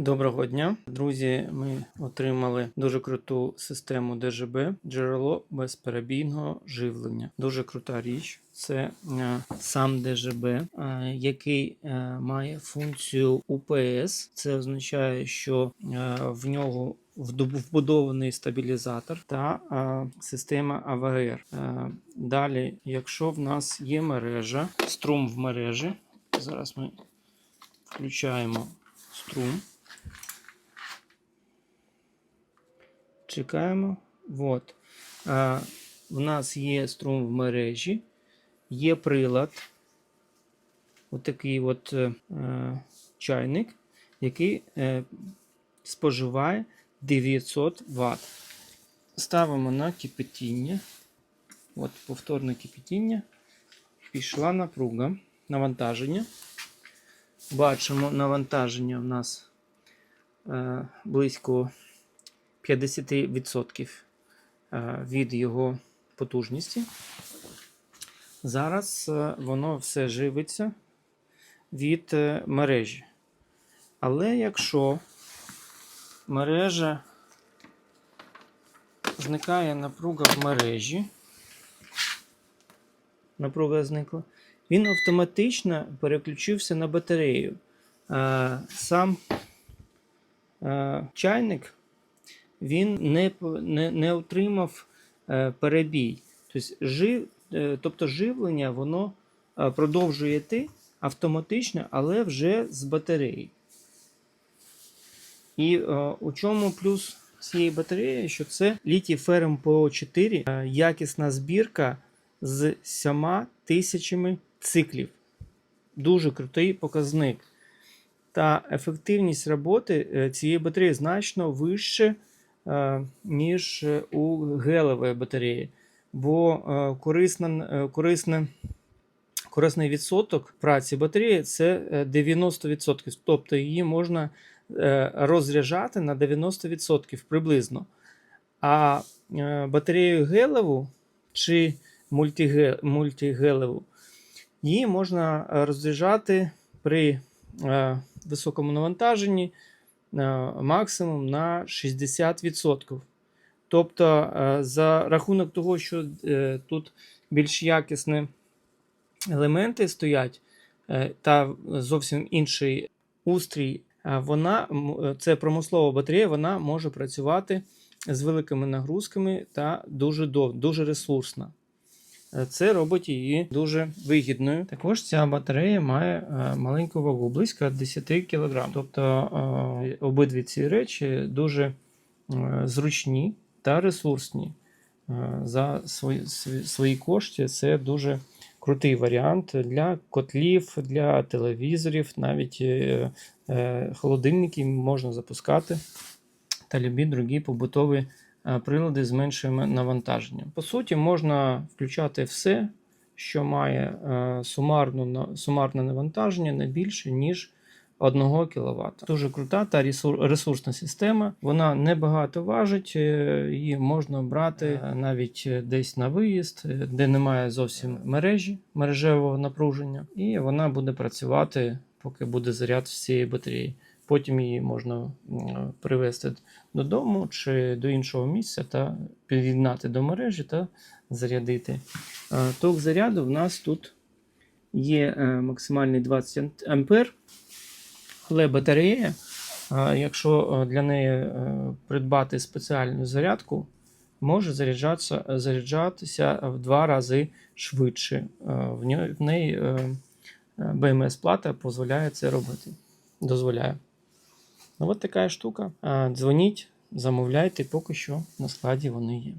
Доброго дня, друзі. Ми отримали дуже круту систему ДЖБ, джерело безперебійного живлення. Дуже крута річ. Це е, сам ДЖБ, е, який е, має функцію УПС. Це означає, що в нього вбудований стабілізатор та система АВР. Далі, якщо в нас є мережа, струм в мережі, зараз ми включаємо струм. Чекаємо. От. А, в нас є струм в мережі, є прилад. Отакий от, е, е, чайник, який е, споживає 900 Вт. Ставимо на кипятіння. От повторне кипятіння. Пішла напруга, навантаження. Бачимо, навантаження в нас е, близько 50% е, від його потужності. Зараз е, воно все живиться від е, мережі. Але якщо мережа зникає напруга в мережі, напруга зникла, він автоматично переключився на батарею. Сам чайник він не, не, не отримав е, перебій. Тобто, жив, е, тобто живлення воно е, продовжує йти автоматично, але вже з батареї. І е, у чому плюс цієї батареї, що це літій ферм ПО4, е, якісна збірка з 7 тисячами циклів. Дуже крутий показник. Та ефективність роботи цієї батареї значно вище, е, ніж е, у гелевої батареї. Бо е, корисна, е, корисний відсоток праці батареї це е, 90%. Тобто її можна розряджати на 90% приблизно. А батарею гелеву чи мультиге- мультигелеву її можна розряджати при високому навантаженні максимум на 60%. Тобто, е, за рахунок того, що е, тут більш якісні елементи стоять, е, та зовсім інший устрій, е, вона, е, це промислова батарея, вона може працювати з великими нагрузками та дуже дов, дуже ресурсна. Це робить її дуже вигідною. Також ця батарея має е, маленьку вагу, близько 10 кг. Тобто е, обидві ці речі дуже е, зручні та ресурсні. За свої, свої, кошти це дуже крутий варіант для котлів, для телевізорів, навіть холодильники можна запускати та любі другі побутові прилади з меншим навантаженням. По суті, можна включати все, що має е, сумарну, сумарне навантаження не більше, ніж 1 кВт. Дуже крута та ресурсна система. Вона небагато важить, е, її можна брати е, навіть е, десь на виїзд, е, де немає зовсім мережі, мережевого напруження, і вона буде працювати, поки буде заряд всієї батареї. Потім її можна привезти додому чи до іншого місця та під'єднати до мережі та зарядити. Ток заряду в нас тут є е, максимальний 20 ампер, але батарея, якщо е, для неї е, придбати спеціальну зарядку, може заряджатися, заряджатися в два рази швидше. В неї е, БМС-плата дозволяє це робити. Дозволяє. Ну, от така штука. Дзвоніть, замовляйте, поки що на складі вони є.